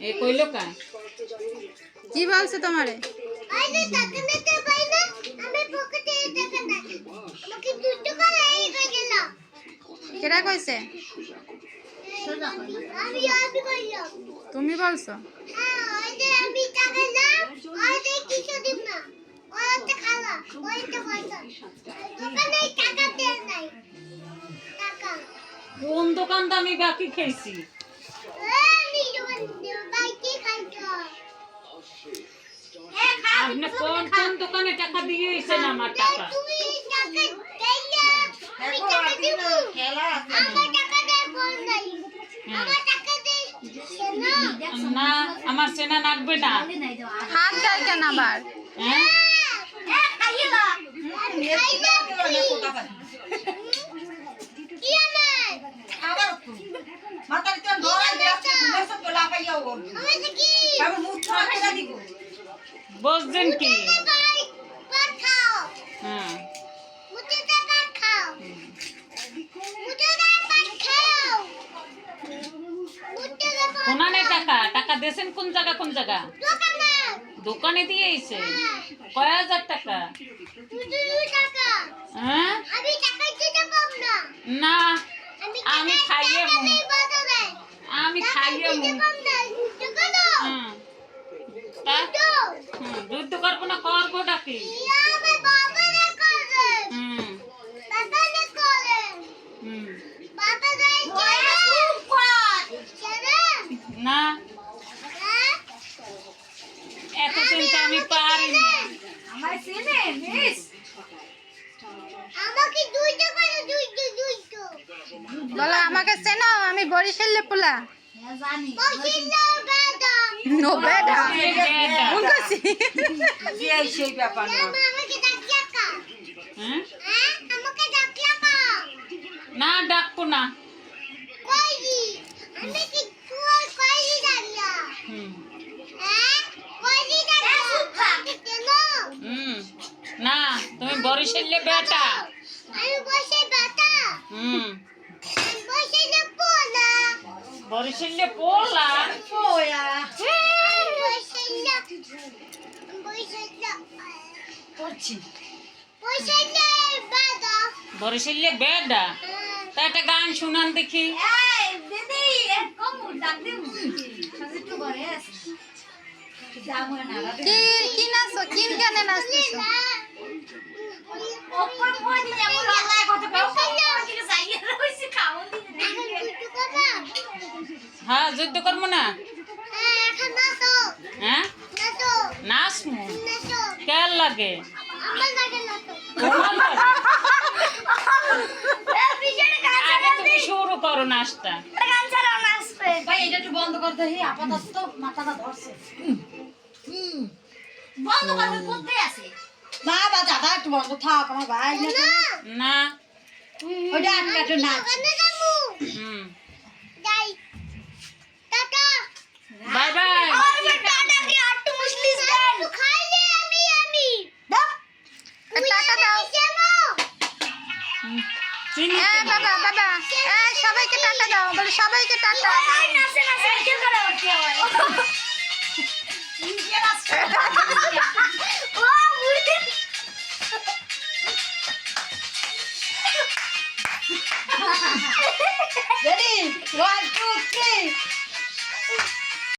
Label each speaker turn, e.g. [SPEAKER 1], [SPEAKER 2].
[SPEAKER 1] এ কইলো কা
[SPEAKER 2] কি বলছে তোমারে?
[SPEAKER 3] আরে টাকা নিতে পাই না আমি পকেটে টাকা আমাকে দুটো করে এই হয়ে গেল।
[SPEAKER 2] কেটা কইছে?
[SPEAKER 3] আমি আমি কইলাম।
[SPEAKER 2] তুমি বলছো?
[SPEAKER 3] হ্যাঁ ওই যে আমি টাকা না ওই যে কিছু দিন না। ওই খালা ওই পয়সা। দোকানে টাকা দেয় নাই। টাকা।
[SPEAKER 1] কোন দোকানটা আমি বাকি খেয়েছি? আপনি কোন কোন দোকানে টাকা দিয়েছেন আমার টাকা?
[SPEAKER 3] আমি টাকা দিব। আমার টাকা দেয় না
[SPEAKER 1] আমার সেনা লাগবে না।
[SPEAKER 2] হাত দেয় কেন আবার?
[SPEAKER 1] হ্যাঁ?
[SPEAKER 3] কি আমার? আমি কি
[SPEAKER 1] বুঝছেন কি
[SPEAKER 3] ভাই ভাত খাও
[SPEAKER 1] হ্যাঁ
[SPEAKER 3] মুটে দে ভাত দে ভাত
[SPEAKER 1] কোনানে টাকা? টাকা দিয়েছেন কোন জায়গা কোন জায়গা?
[SPEAKER 3] দোকানে।
[SPEAKER 1] দোকানে দিয়েছে কয় হাজার টাকা? হ্যাঁ?
[SPEAKER 3] না
[SPEAKER 1] না
[SPEAKER 3] আমি
[SPEAKER 1] আমি
[SPEAKER 3] টাকা-
[SPEAKER 1] খাইয়ে
[SPEAKER 3] টাকা
[SPEAKER 1] মু।
[SPEAKER 3] নেই বাজারে।
[SPEAKER 1] আমি
[SPEAKER 3] টাকা
[SPEAKER 1] খাইয়ে
[SPEAKER 3] দিতে
[SPEAKER 1] মু।
[SPEAKER 3] পারব না। টাকা দাও।
[SPEAKER 1] হুম। তা
[SPEAKER 3] দাও।
[SPEAKER 1] হুম, যুদ্ধ করব না করব ডাকি
[SPEAKER 3] ইয়া, আমার বাবারে করে।
[SPEAKER 1] হুম
[SPEAKER 3] বাবারে করে।
[SPEAKER 1] হুম
[SPEAKER 3] ছেড়ে?
[SPEAKER 1] না
[SPEAKER 3] হ্যাঁ?
[SPEAKER 1] এত চিন্তা আমি পারি না।
[SPEAKER 3] আমাকে দুইটা করে দুইটো দুইটো
[SPEAKER 2] বলো আমাকে চেনো আমি বরিশালে পোলা।
[SPEAKER 3] পছন্দ বেদা
[SPEAKER 2] নো
[SPEAKER 3] ডাকিয়া কা
[SPEAKER 1] না ডাকবো না
[SPEAKER 3] হ্যাঁ
[SPEAKER 1] না তুমি বরিশালে বেটা
[SPEAKER 3] আমি বসে বেটা
[SPEAKER 1] হুম
[SPEAKER 3] যে পোলা
[SPEAKER 1] বরিশালে পোলা
[SPEAKER 3] আমি বসে না বসে না বেদা
[SPEAKER 1] বরিশালে বেডা তা একটা গান শুনান দেখি।
[SPEAKER 2] কি কি কিন গানে নাচতেছো?
[SPEAKER 1] হ্যাঁ যুদ্ধ করব না? হ্যাঁ নাচমু কেল লাগে? শুরু করো নাচটা।
[SPEAKER 4] ভাই এটা একটু বন্ধ করতে হি আপাতত মাথাটা ধরছে। বন্ধ করতে কোথায় আছে। না বা দাদা একটু বন্ধ থাক আমার ভাই না। আটকা নাচ।
[SPEAKER 1] হুম। বাই বাই
[SPEAKER 3] খাইলে আমি আমি
[SPEAKER 2] টাকা দাও
[SPEAKER 1] চিনি
[SPEAKER 2] এ বাবা বাবা সবাইকে টাকা দাও বলে সবাইকে টাকা
[SPEAKER 4] Ready? One, two, three.